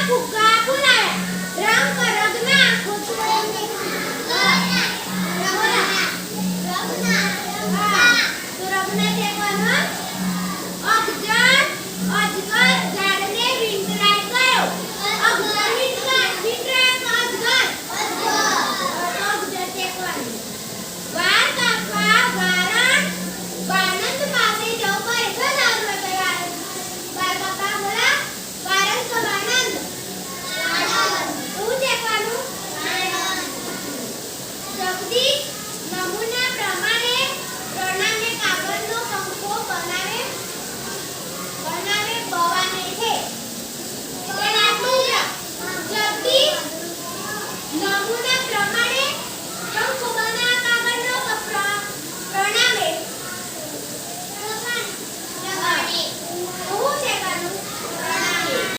ako!